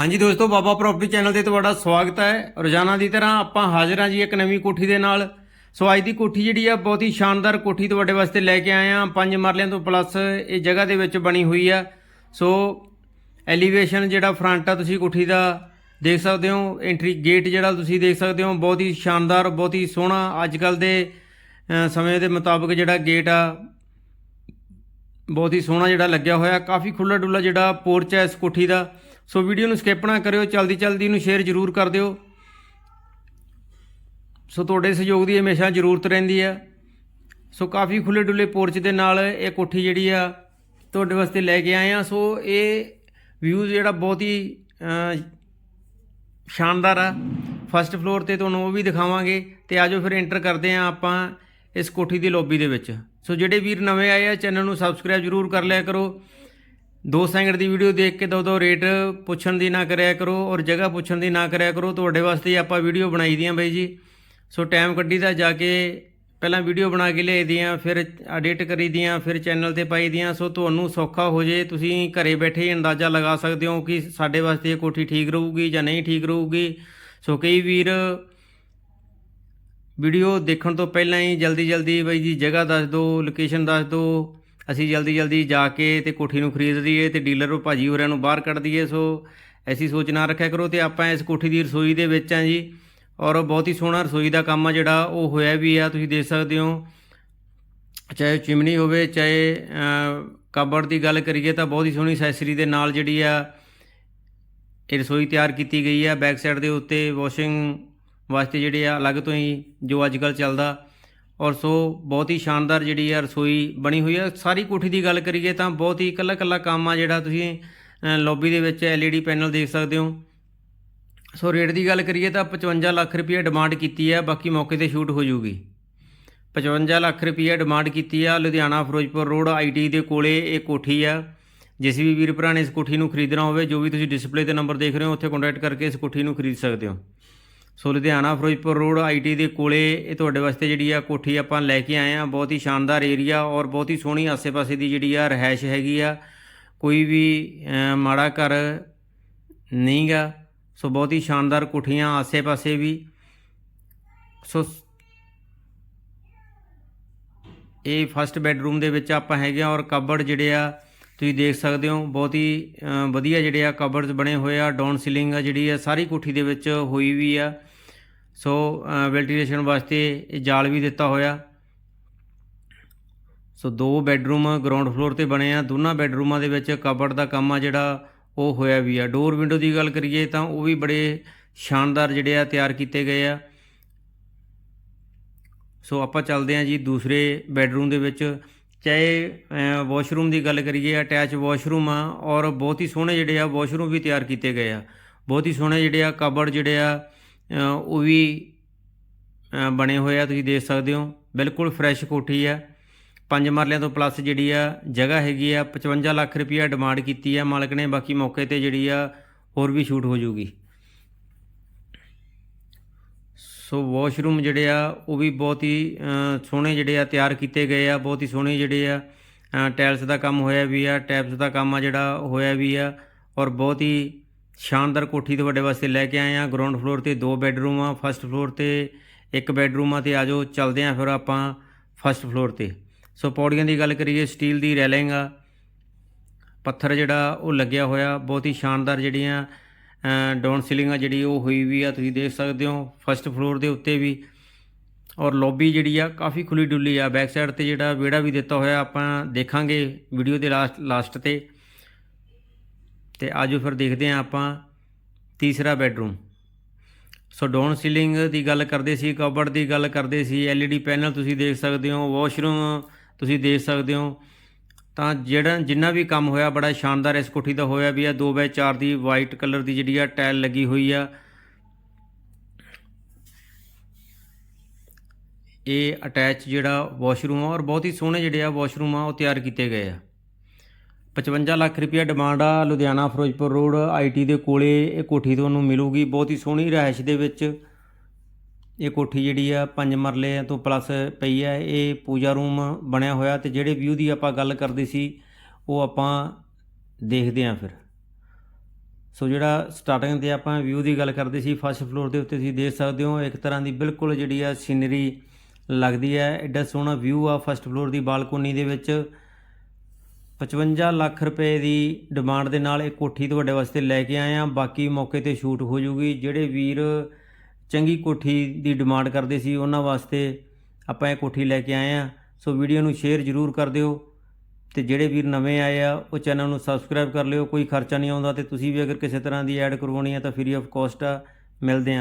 ਹਾਂਜੀ ਦੋਸਤੋ, ਬਾਬਾ property channel ਤੇ ਤੁਹਾਡਾ ਸਵਾਗਤ ਹੈ। ਰੋਜ਼ਾਨਾ ਦੀ ਤਰ੍ਹਾਂ ਆਪਾਂ ਹਾਜ਼ਰ ਹਾਂ ਜੀ ਇੱਕ ਨਵੀਂ ਕੋਠੀ ਦੇ ਨਾਲ। ਸੋ ਅੱਜ ਦੀ ਕੋਠੀ ਜਿਹੜੀ ਆ, ਬਹੁਤ ਹੀ ਸ਼ਾਨਦਾਰ ਕੋਠੀ ਤੁਹਾਡੇ ਵਾਸਤੇ ਲੈ ਕੇ ਆਏ ਆ ਪੰਜ ਮਰਲਿਆਂ ਤੋਂ ਪਲੱਸ ਇਹ ਜਗ੍ਹਾ ਦੇ ਵਿੱਚ ਬਣੀ ਹੋਈ ਆ। ਸੋ ਐਲੀਵੇਸ਼ਨ ਜਿਹੜਾ ਫਰੰਟ ਆ, ਤੁਸੀਂ ਕੋਠੀ ਦਾ ਦੇਖ ਸਕਦੇ ਹੋ। ਐਂਟਰੀ ਗੇਟ ਜਿਹੜਾ ਤੁਸੀਂ ਦੇਖ ਸਕਦੇ ਹੋ, ਬਹੁਤ ਹੀ ਸ਼ਾਨਦਾਰ, ਬਹੁਤ ਹੀ ਸੋਹਣਾ। ਅੱਜ ਕੱਲ ਦੇ ਸਮੇਂ ਦੇ ਮੁਤਾਬਕ ਜਿਹੜਾ ਗੇਟ ਆ, ਬਹੁਤ ਹੀ ਸੋਹਣਾ ਜਿਹੜਾ ਲੱਗਿਆ ਹੋਇਆ। ਕਾਫੀ ਖੁੱਲਾ ਡੁੱਲਾ ਜਿਹੜਾ ਪੋਰਚ ਹੈ ਇਸ ਕੋਠੀ ਦਾ। ਸੋ ਵੀਡੀਓ ਨੂੰ ਸਕਿਪ ਨਾ ਕਰਿਓ ਜਲਦੀ ਜਲਦੀ ਨੂੰ ਸ਼ੇਅਰ ਜ਼ਰੂਰ ਕਰ ਦਿਓ। ਸੋ ਤੁਹਾਡੇ ਸਹਿਯੋਗ ਦੀ ਹਮੇਸ਼ਾ ਜ਼ਰੂਰਤ ਰਹਿੰਦੀ ਆ। ਸੋ ਕਾਫੀ ਖੁੱਲੇ ਡੁੱਲੇ ਪੋਰਚ ਦੇ ਨਾਲ ਇਹ ਕੋਠੀ ਜਿਹੜੀ ਆ, ਤੁਹਾਡੇ ਵਾਸਤੇ ਲੈ ਕੇ ਆਏ ਆ। ਸੋ ਇਹ ਵਿਊਜ਼ ਜਿਹੜਾ ਬਹੁਤ ਹੀ ਸ਼ਾਨਦਾਰ ਆ। ਫਸਟ ਫਲੋਰ ਤੇ ਤੁਹਾਨੂੰ ਉਹ ਵੀ ਦਿਖਾਵਾਂਗੇ ਤੇ ਆਜੋ ਫਿਰ ਐਂਟਰ ਕਰਦੇ ਆ ਆਪਾਂ ਇਸ ਕੋਠੀ ਦੀ ਲੌਬੀ ਦੇ ਵਿੱਚ। ਸੋ ਜਿਹੜੇ ਵੀਰ ਨਵੇਂ ਆਏ ਆ ਚੈਨਲ ਨੂੰ ਸਬਸਕ੍ਰਾਈਬ ਜਰੂਰ ਕਰ ਲਿਆ ਕਰੋ। ਦੋ ਸੈਕਿੰਡ ਦੀ ਵੀਡੀਓ ਦੇਖ ਕੇ ਦੋ ਦੋ ਰੇਟ ਪੁੱਛਣ ਦੀ ਨਾ ਕਰਿਆ ਕਰੋ ਔਰ ਜਗ੍ਹਾ ਪੁੱਛਣ ਦੀ ਨਾ ਕਰਿਆ ਕਰੋ। ਤੁਹਾਡੇ ਵਾਸਤੇ ਹੀ ਆਪਾਂ ਵੀਡੀਓ ਬਣਾਈ ਦੀਆਂ ਬਾਈ ਜੀ। ਸੋ ਟਾਈਮ ਕੱਢੀ ਦਾ ਜਾ ਕੇ ਪਹਿਲਾਂ ਵੀਡੀਓ ਬਣਾ ਕੇ ਲਿਆਈ ਦੀਆਂ, ਫਿਰ ਐਡਿਟ ਕਰੀ ਦੀਆਂ, ਫਿਰ ਚੈਨਲ ਤੇ ਪਾਈ ਦੀਆਂ। ਸੋ ਤੁਹਾਨੂੰ ਸੌਖਾ ਹੋ ਜੇ, ਤੁਸੀਂ ਘਰੇ ਬੈਠੇ ਹੀ ਅੰਦਾਜ਼ਾ ਲਗਾ ਸਕਦੇ ਹੋ ਕਿ ਸਾਡੇ ਵਾਸਤੇ ਇਹ ਕੋਠੀ ਠੀਕ ਰਹੂਗੀ ਜਾਂ ਨਹੀਂ ਠੀਕ ਰਹੂਗੀ। ਸੋ ਕਈ ਵੀਰ ਵੀਡੀਓ ਦੇਖਣ ਤੋਂ ਪਹਿਲਾਂ ਹੀ ਜਲਦੀ ਜਲਦੀ ਬਈ ਜੀ ਜਗ੍ਹਾ ਦੱਸ ਦਿਓ ਲੋਕੇਸ਼ਨ ਦੱਸ ਦਿਓ ਅਸੀਂ ਜਲਦੀ ਜਲਦੀ ਜਾ ਕੇ ਤੇ ਕੋਠੀ ਨੂੰ ਖਰੀਦ ਦਈਏ ਤੇ ਡੀਲਰ ਉਹ ਭਾਜੀ ਹੋਰਾਂ ਨੂੰ ਬਾਹਰ ਕੱਢ ਦਈਏ, ਸੋ ਐਸੀ ਸੋਚ ਨਾ ਰੱਖਿਆ ਕਰੋ ਤੇ ਆਪਾਂ ਇਸ ਕੋਠੀ ਦੀ ਰਸੋਈ ਦੇ ਵਿੱਚ ਆ ਜੀ। ਔਰ ਬਹੁਤ ਹੀ ਸੋਹਣਾ ਰਸੋਈ ਦਾ ਕੰਮ ਆ ਜਿਹੜਾ ਉਹ ਹੋਇਆ ਵੀ ਆ, ਤੁਸੀਂ ਦੇਖ ਸਕਦੇ ਹੋ। ਚਾਹੇ ਚਿਮਨੀ ਹੋਵੇ, ਚਾਹੇ ਕਬੜ ਦੀ ਗੱਲ ਕਰੀਏ ਤਾਂ ਬਹੁਤ ਹੀ ਸੋਹਣੀ ਸੈਸਰੀ ਦੇ ਨਾਲ ਜਿਹੜੀ ਆ ਇਹ ਰਸੋਈ ਤਿਆਰ ਕੀਤੀ ਗਈ ਆ। ਬੈਕ ਸਾਈਡ ਦੇ ਉੱਤੇ ਵਾਸ਼ਿੰਗ ਵਾਸਤੇ ਜਿਹੜੇ ਆ ਅਲੱਗ ਤੋਂ ਹੀ ਜੋ ਅੱਜ ਕੱਲ ਚੱਲਦਾ। ਔਰ ਸੋ ਬਹੁਤ ਹੀ ਸ਼ਾਨਦਾਰ ਜਿਹੜੀ ਆ ਰਸੋਈ ਬਣੀ ਹੋਈ ਆ। ਸਾਰੀ ਕੋਠੀ ਦੀ ਗੱਲ ਕਰੀਏ ਤਾਂ ਬਹੁਤ ਹੀ ਇਕੱਲਾ ਇਕੱਲਾ ਕੰਮ ਆ ਜਿਹੜਾ ਤੁਸੀਂ ਲੌਬੀ ਦੇ ਵਿੱਚ LED ਪੈਨਲ ਦੇਖ ਸਕਦੇ ਹੋ। ਸੋ ਰੇਟ ਦੀ ਗੱਲ ਕਰੀਏ ਤਾਂ 55 ਲੱਖ ਰੁਪਏ ਡਿਮਾਂਡ ਕੀਤੀ ਹੈ ਬਾਕੀ ਮੌਕੇ ਤੇ ਸ਼ੂਟ ਹੋ ਜਾਊਗੀ 55 ਲੱਖ ਰੁਪਏ ਡਿਮਾਂਡ ਕੀਤੀ ਆ, ਲੁਧਿਆਣਾ ਫਿਰੋਜ਼ਪੁਰ ਰੋਡ ਆਈਟੀ ਦੇ ਕੋਲੇ ਇਹ ਕੋਠੀ ਆ। ਜਿਸ ਵੀ ਵੀਰ ਭਰਾ ਨੇ ਇਸ ਕੋਠੀ ਨੂੰ ਖਰੀਦਣਾ ਹੋਵੇ, ਜੋ ਵੀ ਤੁਸੀਂ ਡਿਸਪਲੇ ਤੇ ਨੰਬਰ ਦੇਖ ਰਹੇ ਹੋ, ਉੱਥੇ ਕੰਟੈਕਟ ਕਰਕੇ ਇਸ ਕੋਠੀ ਨੂੰ ਖਰੀਦ ਸਕਦੇ ਹੋ। So Ludhiana, Ferozepur road IT ਦੇ ਕੋਲੇ ਇਹ ਤੁਹਾਡੇ ਵਾਸਤੇ ਜਿਹੜੀ ਆ ਕੋਠੀ ਆਪਾਂ ਲੈ ਕੇ ਆਏ ਆ ਬਹੁਤ ਹੀ ਸ਼ਾਨਦਾਰ ਏਰੀਆ ਔਰ ਬਹੁਤ ਹੀ ਸੋਹਣੀ ਆਸ-ਪਾਸੇ ਦੀ ਜਿਹੜੀ ਆ ਰਹਿائش ਹੈਗੀ ਆ। ਕੋਈ ਵੀ ਮਾੜਾ ਘਰ ਨਹੀਂਗਾ। ਸੋ ਬਹੁਤ ਹੀ ਸ਼ਾਨਦਾਰ ਕੋਠੀਆਂ ਆਸ-ਪਾਸੇ ਵੀ। ਸੋ ਇਹ ਫਸਟ ਬੈੱਡਰੂਮ ਦੇ ਵਿੱਚ ਆਪਾਂ ਹੈਗੇ ਆ ਔਰ ਕਬਰ ਜਿਹੜੇ ਆ ਤੁਸੀਂ ਦੇਖ ਸਕਦੇ ਹੋ। ਬਹੁਤ ਹੀ ਵਧੀਆ ਜਿਹੜੇ ਆ ਕਬਰਸ ਬਣੇ ਹੋਏ ਆ। ਡਾਊਨ ਸੀਲਿੰਗ ਆ ਜਿਹੜੀ ਆ, ਸਾਰੀ ਕੋਠੀ ਦੇ ਵਿੱਚ ਹੋਈ ਵੀ ਆ। ਸੋ ਵੈਂਟੀਲੇਸ਼ਨ ਵਾਸਤੇ ਇਹ ਜਾਲ ਵੀ ਦਿੱਤਾ ਹੋਇਆ। ਸੋ, ਦੋ ਬੈੱਡਰੂਮ ਗਰਾਊਂਡ ਫਲੋਰ ਤੇ ਬਣੇ ਆ। ਦੋਨਾਂ ਬੈੱਡਰੂਮਾਂ ਦੇ ਵਿੱਚ ਕਬਰਡ ਦਾ ਕੰਮ ਆ ਜਿਹੜਾ ਉਹ ਹੋਇਆ ਵੀ ਆ। ਡੋਰ ਵਿੰਡੋ ਦੀ ਗੱਲ ਕਰੀਏ ਤਾਂ ਉਹ ਵੀ ਬੜੇ ਸ਼ਾਨਦਾਰ ਜਿਹੜੇ ਆ ਤਿਆਰ ਕੀਤੇ ਗਏ ਆ। ਸੋ, ਆਪਾਂ ਚੱਲਦੇ ਹਾਂ ਜੀ ਦੂਸਰੇ ਬੈੱਡਰੂਮ ਦੇ ਵਿੱਚ। ਚਾਹੇ ਵਾਸ਼ਰੂਮ ਦੀ ਗੱਲ ਕਰੀਏ, ਅਟੈਚ ਵਾਸ਼ਰੂਮ ਆ ਔਰ ਬਹੁਤ ਹੀ ਸੋਹਣੇ ਜਿਹੜੇ ਆ ਵਾਸ਼ਰੂਮ ਵੀ ਤਿਆਰ ਕੀਤੇ ਗਏ ਆ। ਬਹੁਤ ਹੀ ਸੋਹਣੇ ਜਿਹੜੇ ਆ ਕਬਰ ਜਿਹੜੇ ਆ ਉਹ ਵੀ ਬਣੇ ਹੋਏ ਆ ਤੁਸੀਂ ਦੇਖ ਸਕਦੇ ਹੋ। ਬਿਲਕੁਲ ਫਰੈਸ਼ ਕੋਠੀ ਆ। ਪੰਜ ਮਰਲਿਆਂ ਤੋਂ ਪਲੱਸ ਜਿਹੜੀ ਆ ਜਗ੍ਹਾ ਹੈਗੀ ਆ। 55 ਲੱਖ ਰੁਪਈਆ ਡਿਮਾਂਡ ਕੀਤੀ ਆ ਮਾਲਕ ਨੇ। ਬਾਕੀ ਮੌਕੇ ਤੇ ਜਿਹੜੀ ਆ ਹੋਰ ਵੀ ਸ਼ੂਟ ਹੋ ਜੂਗੀ ਸੋ ਵਾਸ਼ਰੂਮ ਜਿਹੜੇ ਆ ਉਹ ਵੀ ਬਹੁਤ ਹੀ ਸੋਹਣੇ ਜਿਹੜੇ ਆ ਤਿਆਰ ਕੀਤੇ ਗਏ ਆ। ਬਹੁਤ ਹੀ ਸੋਹਣੇ ਜਿਹੜੇ ਆ ਅ, ਟਾਇਲਸ ਦਾ ਕੰਮ ਹੋਇਆ ਵੀ ਆ ਟੈਪਸ ਦਾ ਕੰਮ ਆ ਜਿਹੜਾ ਹੋਇਆ ਵੀ ਆ। ਔਰ ਬਹੁਤ ਹੀ ਸ਼ਾਨਦਾਰ ਕੋਠੀ ਤੁਹਾਡੇ ਵਾਸਤੇ ਲੈ ਕੇ ਆਏ ਆ ਗਰਾਊਂਡ ਫਲੋਰ ਤੇ ਦੋ ਬੈੱਡਰੂਮ ਆ ਫਸਟ ਫਲੋਰ ਤੇ ਇੱਕ ਬੈੱਡਰੂਮ ਆ ਤੇ ਆਜੋ ਚੱਲਦੇ ਆ ਫਿਰ ਆਪਾਂ ਫਸਟ ਫਲੋਰ ਤੇ। ਸੋ ਪੌੜੀਆਂ ਦੀ ਗੱਲ ਕਰੀਏ ਸਟੀਲ ਦੀ ਰੈਲਿੰਗ ਆ। ਪੱਥਰ ਜਿਹੜਾ ਉਹ ਲੱਗਿਆ ਹੋਇਆ, ਬਹੁਤ ਹੀ ਸ਼ਾਨਦਾਰ ਜਿਹੜੀਆਂ ਡਾਊਨ ਸੀਲਿੰਗ ਆ ਜਿਹੜੀ ਉਹ ਹੋਈ ਵੀ ਆ, ਤੁਸੀਂ ਦੇਖ ਸਕਦੇ ਹੋ ਫਸਟ ਫਲੋਰ ਦੇ ਉੱਤੇ ਵੀ। ਔਰ ਲੌਬੀ ਜਿਹੜੀ ਆ, ਕਾਫੀ ਖੁੱਲੀ ਡੁੱਲੀ ਆ। ਬੈਕ ਸਾਈਡ ਤੇ ਜਿਹੜਾ ਵਿਹੜਾ ਵੀ ਦਿੱਤਾ ਹੋਇਆ, ਆਪਾਂ ਦੇਖਾਂਗੇ ਵੀਡੀਓ ਦੇ ਲਾਸਟ ਲਾਸਟ ਤੇ। ਤੇ ਆਜੋ ਫਿਰ ਦੇਖਦੇ ਹਾਂ ਆਪਾਂ ਤੀਸਰਾ ਬੈਡਰੂਮ। ਸੋ ਡਾਊਨ ਸੀਲਿੰਗ ਦੀ ਗੱਲ ਕਰਦੇ ਸੀ ਕਬਰਡ ਦੀ ਗੱਲ ਕਰਦੇ ਸੀ LED ਪੈਨਲ ਤੁਸੀਂ ਦੇਖ ਸਕਦੇ ਹੋ, ਵਾਸ਼ਰੂਮ ਤੁਸੀਂ ਦੇਖ ਸਕਦੇ ਹੋ। ਤਾਂ ਜਿਹੜਾ ਜਿੰਨਾ ਵੀ ਕੰਮ ਹੋਇਆ, ਬੜਾ ਸ਼ਾਨਦਾਰ ਇਸ ਕੋਠੀ ਦਾ ਹੋਇਆ ਵੀ ਆ। 2x4 ਦੀ ਵਾਈਟ ਕਲਰ ਦੀ ਜਿਹੜੀ ਆ ਟਾਇਲ ਲੱਗੀ ਹੋਈ ਆ। ਇਹ ਅਟੈਚ ਜਿਹੜਾ ਵਾਸ਼ਰੂਮ ਆ ਔਰ ਬਹੁਤ ਹੀ ਸੋਹਣੇ ਜਿਹੜੇ ਆ ਵਾਸ਼ਰੂਮ ਆ, ਉਹ ਤਿਆਰ ਕੀਤੇ ਗਏ ਆ। 55 ਲੱਖ ਰੁਪਇਆ ਡਿਮਾਂਡ ਆ, ਲੁਧਿਆਣਾ, ਫਿਰੋਜ਼ਪੁਰ ਰੋਡ ਆਈਟੀ ਦੇ ਕੋਲੇ ਇਹ ਕੋਠੀ ਤੁਹਾਨੂੰ ਮਿਲੂਗੀ। ਬਹੁਤ ਹੀ ਸੋਹਣੀ ਰਿਹਾਇਸ਼ ਦੇ ਵਿੱਚ ਇਹ ਕੋਠੀ ਜਿਹੜੀ ਆ, ਪੰਜ ਮਰਲੇ ਤੋਂ ਪਲੱਸ ਪਈ ਆ। ਇਹ ਪੂਜਾ ਰੂਮ ਬਣਿਆ ਹੋਇਆ ਤੇ ਜਿਹੜੇ ਵਿਊ ਦੀ ਆਪਾਂ ਗੱਲ ਕਰਦੇ ਸੀ, ਉਹ ਆਪਾਂ ਦੇਖਦੇ ਆਂ ਫਿਰ। ਸੋ ਜਿਹੜਾ ਸਟਾਰਟਿੰਗ ਤੇ ਆਪਾਂ ਵਿਊ ਦੀ ਗੱਲ ਕਰਦੇ ਸੀ ਫਸਟ ਫਲੋਰ ਦੇ ਉੱਤੇ ਤੁਸੀਂ ਦੇਖ ਸਕਦੇ ਹੋ, ਇੱਕ ਤਰ੍ਹਾਂ ਦੀ ਬਿਲਕੁਲ ਜਿਹੜੀ ਆ ਸੀਨਰੀ ਲੱਗਦੀ ਹੈ ਐਡਾ ਸੋਹਣਾ ਵਿਊ ਆ ਫਸਟ ਫਲੋਰ ਦੀ ਬਾਲਕੋਨੀ ਦੇ ਵਿੱਚ। 55 ਲੱਖ ਰੁਪਏ ਦੀ ਡਿਮਾਂਡ ਦੇ ਨਾਲ ਇਹ ਕੋਠੀ ਤੁਹਾਡੇ ਵਾਸਤੇ ਲੈ ਕੇ ਆਏ ਆ ਬਾਕੀ ਮੌਕੇ ਤੇ ਸ਼ੂਟ ਹੋ ਜੂਗੀ। ਜਿਹੜੇ ਵੀਰ ਚੰਗੀ ਕੋਠੀ ਦੀ ਡਿਮਾਂਡ ਕਰਦੇ ਸੀ, ਉਹਨਾਂ ਵਾਸਤੇ ਆਪਾਂ ਇਹ ਕੋਠੀ ਲੈ ਕੇ ਆਏ ਆ ਸੋ ਵੀਡੀਓ ਨੂੰ ਸ਼ੇਅਰ ਜ਼ਰੂਰ ਕਰ ਦਿਓ ਤੇ ਜਿਹੜੇ ਵੀਰ ਨਵੇਂ ਆਏ ਆ, ਉਹ ਚੈਨਲ ਨੂੰ ਸਬਸਕ੍ਰਾਈਬ ਕਰ ਲਿਓ। ਕੋਈ ਖਰਚਾ ਨਹੀਂ ਆਉਂਦਾ ਤੇ ਤੁਸੀਂ ਵੀ ਅਗਰ ਕਿਸੇ ਤਰ੍ਹਾਂ ਦੀ ਐਡ ਕਰਵਾਉਣੀ ਹੈ ਤਾਂ ਫ੍ਰੀ ਆਫ ਕਾਸਟ ਆ। ਮਿਲਦੇ ਆ